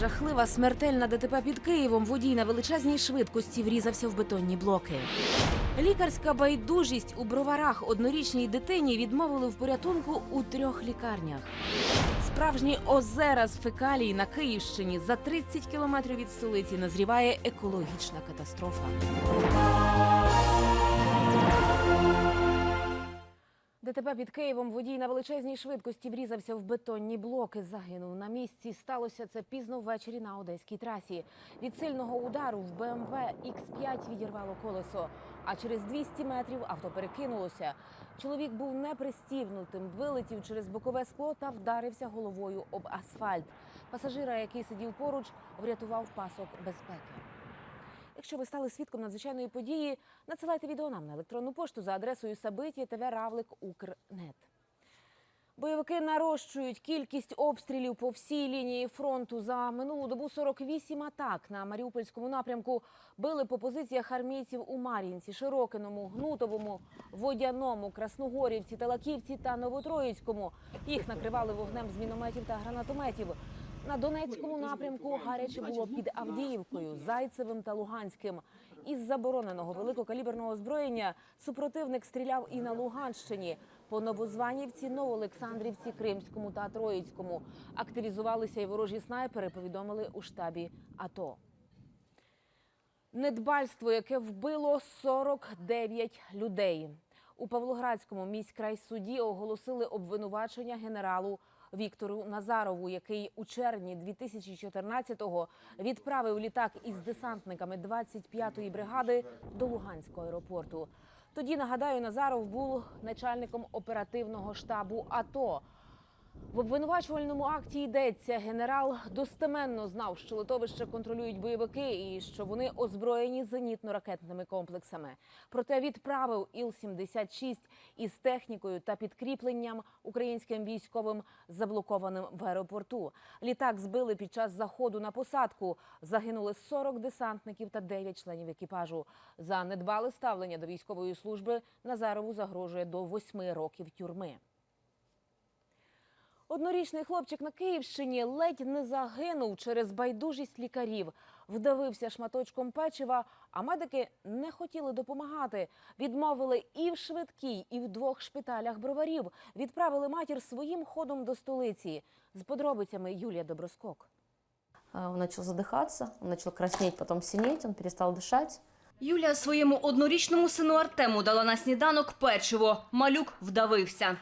Жахлива смертельна ДТП під Києвом. Водій на величезній швидкості врізався в бетонні блоки. Лікарська байдужість у броварах однорічній дитині відмовили в порятунку у трьох лікарнях. Справжні озера з фекалій на Київщині за 30 кілометрів від столиці назріває екологічна катастрофа. ДТП під Києвом водій на величезній швидкості врізався в бетонні блоки. Загинув на місці. Сталося це пізно ввечері на одеській трасі. Від сильного удару в БМВ X5 відірвало колесо. А через 200 метрів авто перекинулося. Чоловік був непристібнутим, вилетів через бокове скло та вдарився головою об асфальт. Пасажира, який сидів поруч, врятував пасок безпеки. Якщо ви стали свідком надзвичайної події, надсилайте відео нам на електронну пошту за адресою Укрнет. Бойовики нарощують кількість обстрілів по всій лінії фронту. За минулу добу 48 атак на Маріупольському напрямку били по позиціях армійців у Мар'їнці, Широкиному, Гнутовому, Водяному, Красногорівці, Талаківці та Новотроїцькому. Їх накривали вогнем з мінометів та гранатометів. На Донецькому напрямку гаряче було під Авдіївкою, Зайцевим та Луганським. Із забороненого великокаліберного озброєння супротивник стріляв і на Луганщині. По Новозванівці, Новоолександрівці, Кримському та Троїцькому. Активізувалися і ворожі снайпери, повідомили у штабі АТО. Недбальство, яке вбило 49 людей. У Павлоградському міськрайсуді оголосили обвинувачення генералу Віктору Назарову, який у червні 2014-го відправив літак із десантниками 25-ї бригади до Луганського аеропорту. Тоді нагадаю, Назаров був начальником оперативного штабу АТО. В обвинувачувальному акті йдеться, генерал достеменно знав, що литовище контролюють бойовики і що вони озброєні зенітно-ракетними комплексами. Проте відправив Іл-76 із технікою та підкріпленням українським військовим заблокованим в аеропорту. Літак збили під час заходу на посадку. Загинули 40 десантників та 9 членів екіпажу. За недбале ставлення до військової служби Назарову загрожує до 8 років тюрми. Однорічний хлопчик на Київщині ледь не загинув через байдужість лікарів. Вдавився шматочком печива, а медики не хотіли допомагати. Відмовили і в швидкій, і в двох шпиталях броварів. Відправили матір своїм ходом до столиці. З подробицями Юлія Доброскок. Он начал задыхаться, он начал краснеть, потом синеть, он перестал дышать. Юлія своєму однорічному сину Артему дала на сніданок печиво. Малюк вдавився.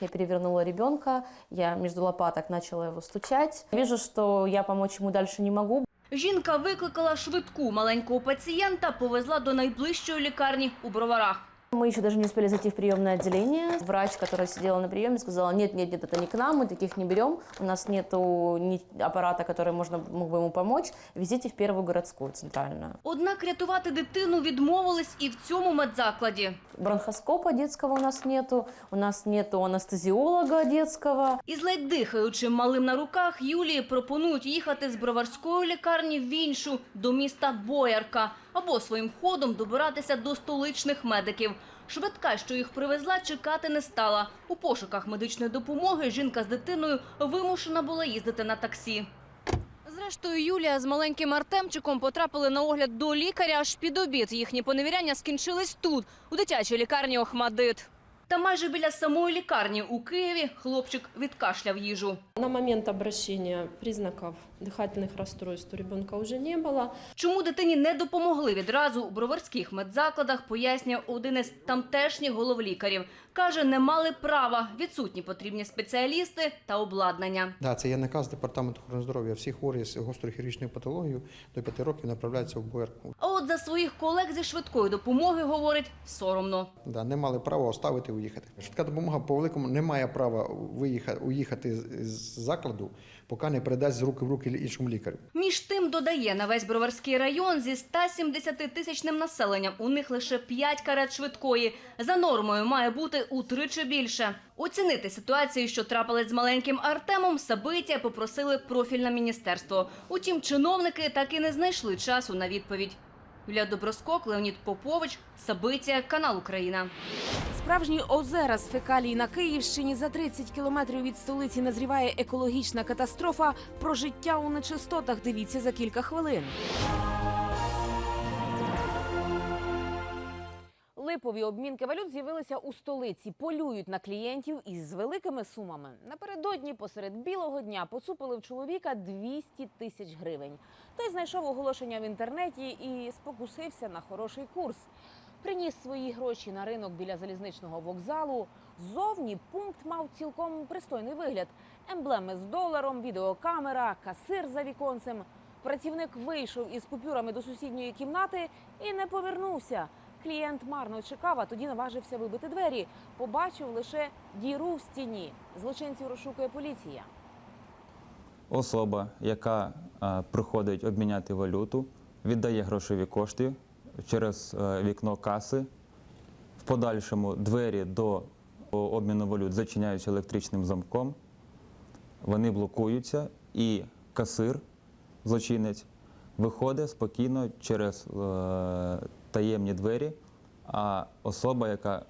Я перевернула ребенка, я между лопаток начала его стучать. Вижу, что я помочь ему дальше не могу. Жінка викликала швидку маленького пацієнта, повезла до найближчої лікарні у броварах. Мы еще даже не успели зайти в приемное отделение. Врач, которая сидела на приеме, сказала, нет, нет, нет, это не к нам, мы таких не берем. У нас нету ни аппарата, который можно, мог бы ему помочь. Везите в первую городскую, центральную. Однак рятувати дитину відмовились і в цьому медзакладі. Бронхоскопа детского у нас нету, у нас нету анестезиолога детского. Із ледь дихаючим малим на руках Юлії пропонують їхати з броварської лікарні в іншу, до міста Боярка, або своїм ходом добиратися до столичних медиків. Швидка, що їх привезла, чекати не стала. У пошуках медичної допомоги жінка з дитиною вимушена була їздити на таксі. Зрештою, Юлія з маленьким Артемчиком потрапили на огляд до лікаря аж під обід. Їхні поневіряння скінчились тут, у дитячій лікарні Охмадит. Та майже біля самої лікарні у Києві хлопчик відкашляв їжу. На момент обращения признаков дыхательных расстройств у ребенка уже не было. Чому дитині не допомогли відразу у броварських медзакладах, пояснює один із тамтешніх головлікарів. Каже, не мали права, відсутні потрібні спеціалісти та обладнання. Да, це є наказ департаменту охорони здоров'я. Всі хворі з гострохірургічною патологією до 5 років направляються в боярку. А от за своїх колег зі швидкої допомоги говорить соромно. Да, не мали права оставити і уїхати. Швидка допомога по великому не має права виїхати, уїхати з- з закладу, поки не передасть з руки в руки іншому лікарю. Між тим додає на весь броварський район зі 170 тисячним населенням у них лише 5 карет швидкої. За нормою має бути утричі більше. Оцінити ситуацію, що трапилась з маленьким Артемом, Сабиття попросили профільне міністерство. Утім, чиновники так і не знайшли часу на відповідь. Юлія Доброскок, Леонід Попович, Сабиція, канал Україна. Справжні озера з фекалій на Київщині за 30 кілометрів від столиці назріває екологічна катастрофа. Про життя у нечистотах дивіться за кілька хвилин. Липові обмінки валют з'явилися у столиці. Полюють на клієнтів із великими сумами. Напередодні посеред білого дня поцупили в чоловіка 200 тисяч гривень. Той знайшов оголошення в інтернеті і спокусився на хороший курс. Приніс свої гроші на ринок біля залізничного вокзалу. Зовні пункт мав цілком пристойний вигляд: емблеми з доларом, відеокамера, касир за віконцем. Працівник вийшов із купюрами до сусідньої кімнати і не повернувся. Клієнт марно чекав, а тоді наважився вибити двері. Побачив лише діру в стіні. Злочинців розшукує поліція. особа, яка е, приходить обміняти валюту, віддає грошові кошти через е, вікно каси. В подальшому двері до обміну валют зачиняються електричним замком, вони блокуються, і касир, злочинець, виходить спокійно через е, таємні двері, а особа, яка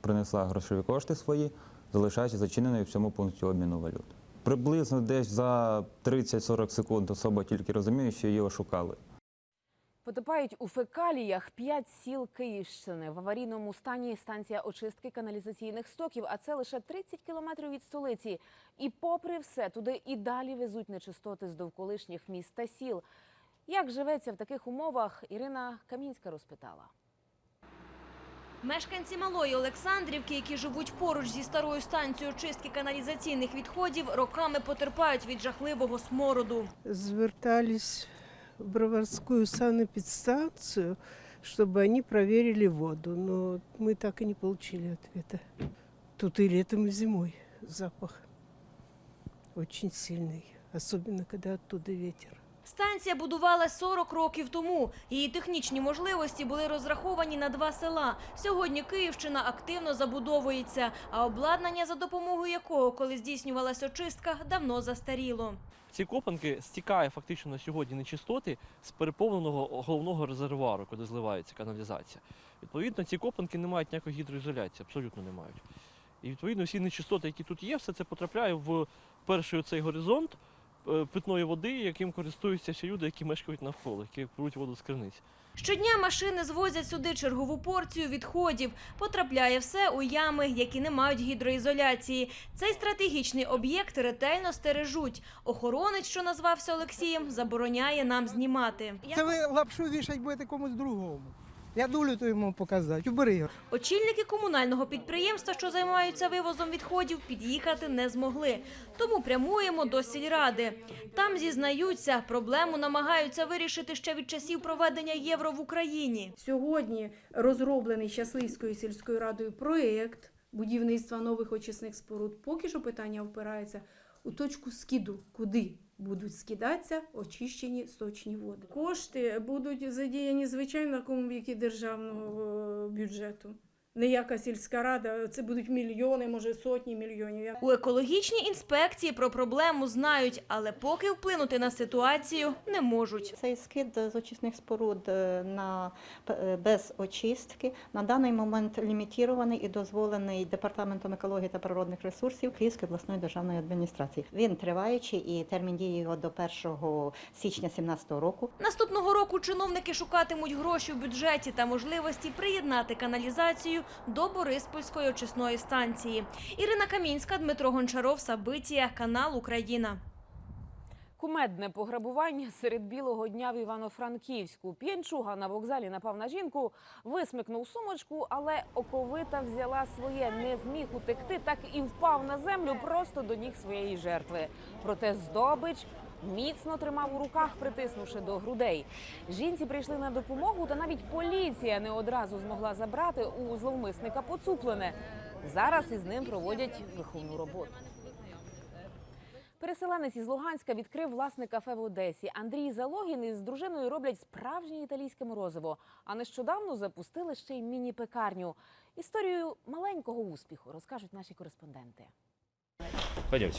принесла грошові кошти свої, залишається зачиненою в цьому пункті обміну валют. Приблизно десь за 30-40 секунд особа тільки розуміє, що її ошукали. Потопають у фекаліях п'ять сіл Київщини. В аварійному стані станція очистки каналізаційних стоків, а це лише 30 кілометрів від столиці. І попри все, туди і далі везуть нечистоти з довколишніх міст та сіл. Як живеться в таких умовах, Ірина Камінська розпитала. Мешканці малої Олександрівки, які живуть поруч зі старою станцією очистки каналізаційних відходів, роками потерпають від жахливого смороду. звертались в Броварскую санэпидстанцию, чтобы они проверили воду, но мы так и не получили ответа. Тут и летом, и зимой запах очень сильный, особенно когда оттуда ветер. Станція будувала 40 років тому. Її технічні можливості були розраховані на два села. Сьогодні Київщина активно забудовується, а обладнання, за допомогою якого коли здійснювалась очистка, давно застаріло. Ці копанки стікає фактично на сьогодні нечистоти з переповненого головного резервуару, куди зливається каналізація. Відповідно, ці копанки не мають ніякої гідроізоляції, абсолютно не мають. І відповідно всі нечистоти, які тут є, все це потрапляє в перший цей горизонт питної води, яким користуються всі люди, які мешкають навколо, які беруть воду з криниць. Щодня машини звозять сюди чергову порцію відходів. Потрапляє все у ями, які не мають гідроізоляції. Цей стратегічний об'єкт ретельно стережуть. Охоронець, що назвався Олексієм, забороняє нам знімати. Це ви лапшу вішать будете комусь другому. Я дулю то йому показати. Убери його. Очільники комунального підприємства, що займаються вивозом відходів, під'їхати не змогли. Тому прямуємо до сільради. Там зізнаються, проблему намагаються вирішити ще від часів проведення євро в Україні. Сьогодні розроблений Щасливською сільською радою проєкт будівництва нових очисних споруд. Поки що питання впирається у точку скиду, куди будуть скидатися очищені сочні води. Кошти будуть задіяні звичайно комвіки державного е, бюджету. Ніяка сільська рада, це будуть мільйони, може сотні мільйонів. У екологічній інспекції про проблему знають, але поки вплинути на ситуацію не можуть. Цей скид з очисних споруд е, на п- без очистки на даний момент лімітований і дозволений департаментом екології та природних ресурсів Київської обласної державної адміністрації. Він триваючий і термін дії його до 1 січня 2017 року. Наступного року чиновники шукатимуть гроші в бюджеті та можливості приєднати каналізацію до Бориспольської очисної станції. Ірина Камінська, Дмитро Гончаров, Сабиція, канал Україна. Кумедне пограбування серед білого дня в Івано-Франківську. П'янчуга на вокзалі напав на жінку, висмикнув сумочку, але оковита взяла своє, не зміг утекти, так і впав на землю просто до ніг своєї жертви. Проте здобич міцно тримав у руках, притиснувши до грудей. Жінці прийшли на допомогу, та навіть поліція не одразу змогла забрати у зловмисника поцуплене. Зараз із ним проводять виховну роботу. Переселенець із Луганська відкрив власне кафе в Одесі. Андрій Залогін із дружиною роблять справжнє італійське морозиво. А нещодавно запустили ще й міні-пекарню. Історію маленького успіху розкажуть наші кореспонденти. Пойдемте.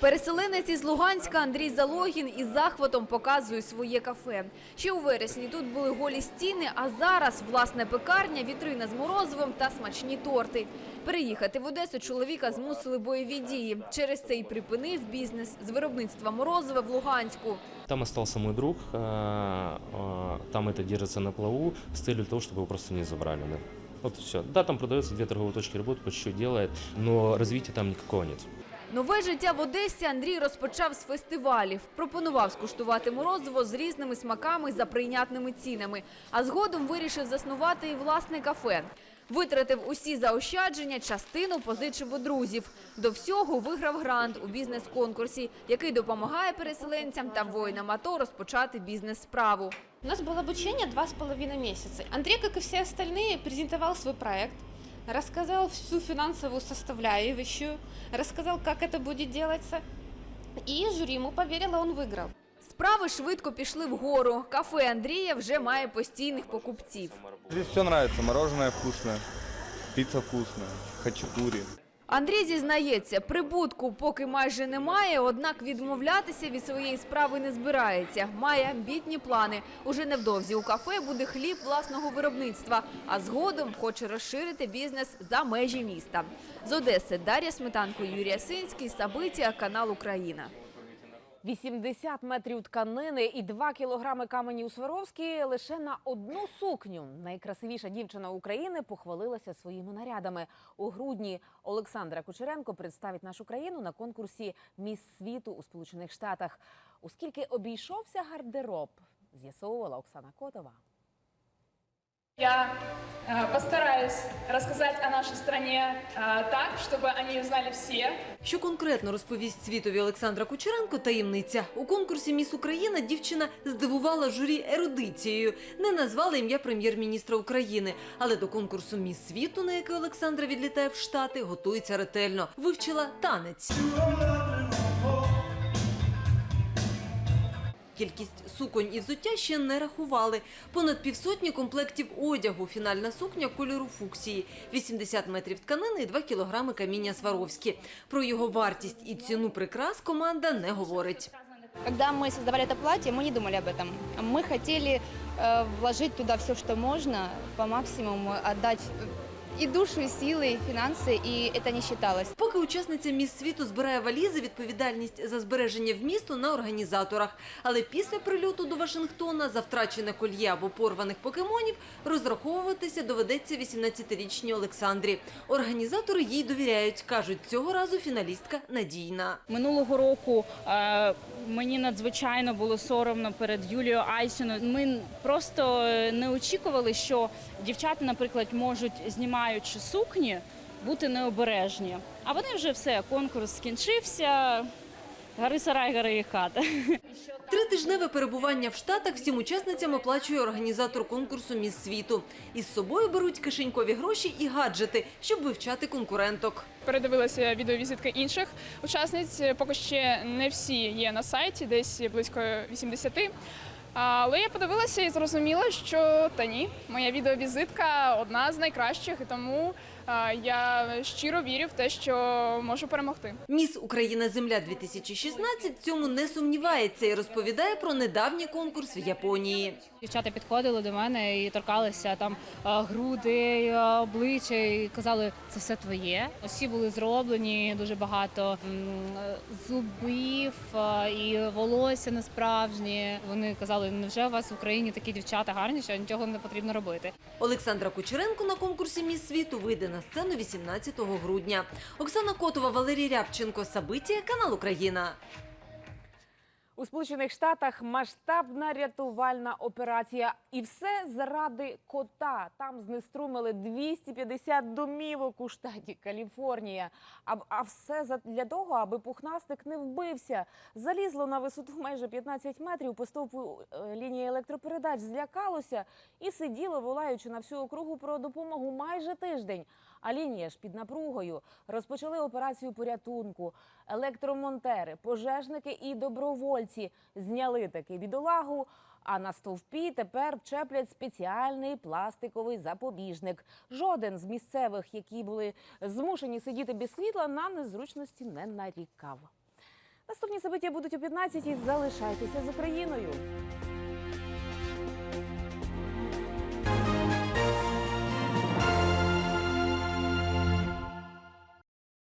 Переселенець із Луганська Андрій Залогін із захватом показує своє кафе. Ще у вересні тут були голі стіни, а зараз власне пекарня, вітрина з морозивом та смачні торти. Переїхати в Одесу чоловіка змусили бойові дії. Через це й припинив бізнес з виробництва морозива в Луганську. Там остался мой друг, э, э, там это держится на плаву с целью того, чтобы его просто не забрали. Да. Вот все. Да, там продается две торговые точки, работают, по чуть-чуть делает, но развития там никакого нет. Нове життя в Одесі Андрій розпочав з фестивалів. Пропонував скуштувати морозиво з різними смаками за прийнятними цінами. А згодом вирішив заснувати і власне кафе. Витратив усі заощадження, частину позичив у друзів. До всього виграв грант у бізнес-конкурсі, який допомагає переселенцям та воїнам АТО розпочати бізнес-справу. У нас было обучение два с половиной месяца. Андрей, как и все остальные, презентовал свой проект, рассказал всю финансовую составляющую, рассказал, как это будет делаться. И жюри ему поверило, он выиграл. Справи швидко пішли вгору. Кафе Андрія вже має постійних покупців. Здесь все нравится. Мороженое вкусное, пицца вкусная, хачапури. Андрій зізнається, прибутку поки майже немає, однак відмовлятися від своєї справи не збирається. Має амбітні плани. Уже невдовзі у кафе буде хліб власного виробництва, а згодом хоче розширити бізнес за межі міста. З Одеси Дар'я Сметанко, Юрій Синський, Сабиття, канал Україна. 80 метрів тканини і 2 кілограми каменів Сваровські лише на одну сукню. Найкрасивіша дівчина України похвалилася своїми нарядами. У грудні Олександра Кучеренко представить нашу країну на конкурсі Міс світу у Сполучених Штатах. Оскільки обійшовся гардероб, з'ясовувала Оксана Котова. Я э, постараюсь рассказать о нашей стране э, так, чтобы о ней узнали все. Що конкретно розповість світові Олександра Кучеренко таємниця. У конкурсі Міс Україна дівчина здивувала журі ерудицією. Не назвала ім'я прем'єр-міністра України. Але до конкурсу Міс світу, на який Олександра відлітає в Штати, готується ретельно. Вивчила танець. Кількість суконь і взуття ще не рахували. Понад півсотні комплектів одягу. Фінальна сукня кольору фуксії. 80 метрів тканини і 2 кілограми каміння Сваровські. Про його вартість і ціну прикрас команда не говорить. Когда мы создавали это платье, мы не думали об этом. Мы хотели э, вложить туда все, что можно, по максимуму отдать и душу, и силы, и финансы, и это не считалось. Поки учасниця міс світу збирає валізи, відповідальність за збереження вмісту на організаторах. Але після прильоту до Вашингтона за втрачене кольє або порваних покемонів розраховуватися доведеться 18-річній Олександрі. Організатори їй довіряють. кажуть, цього разу фіналістка надійна. Минулого року е, мені надзвичайно було соромно перед Юлією Айсіною. Ми просто е, не очікували, що дівчата, наприклад, можуть, знімаючи сукні, бути необережні. А вони вже все, конкурс скінчився. Гори сарай, гори і хата. Тритижневе перебування в Штатах всім учасницям оплачує організатор конкурсу «Міс світу». Із собою беруть кишенькові гроші і гаджети, щоб вивчати конкуренток. Передивилася відеовізитки інших учасниць. Поки ще не всі є на сайті, десь близько 80. Але я подивилася і зрозуміла, що та ні, моя відеовізитка одна з найкращих, і тому я щиро вірю в те, що можу перемогти. Міс Україна Земля 2016 в цьому не сумнівається і розповідає про недавній конкурс в Японії. Дівчата підходили до мене і торкалися там груди, обличчя і казали, це все твоє. Усі були зроблені дуже багато зубів і волосся не справжнє. Вони казали, невже у вас в Україні такі дівчата гарні, що нічого не потрібно робити. Олександра Кучеренко на конкурсі «Міс світу вийде на сцену 18 грудня. Оксана Котова, Валерій Рябченко, Сабиття, канал Україна. У Сполучених Штатах масштабна рятувальна операція, і все заради кота. Там знеструмили 250 домівок у штаті Каліфорнія. А, а все для того, аби пухнастик не вбився. Залізло на висоту майже 15 метрів по стовпу е, лінії електропередач, злякалося і сиділо, волаючи на всю округу про допомогу майже тиждень. А лінія ж під напругою розпочали операцію порятунку. Електромонтери, пожежники і добровольці зняли таки бідолагу. А на стовпі тепер вчеплять спеціальний пластиковий запобіжник. Жоден з місцевих, які були змушені сидіти без світла, на незручності не нарікав. Наступні собиття будуть о 15-й. Залишайтеся з Україною.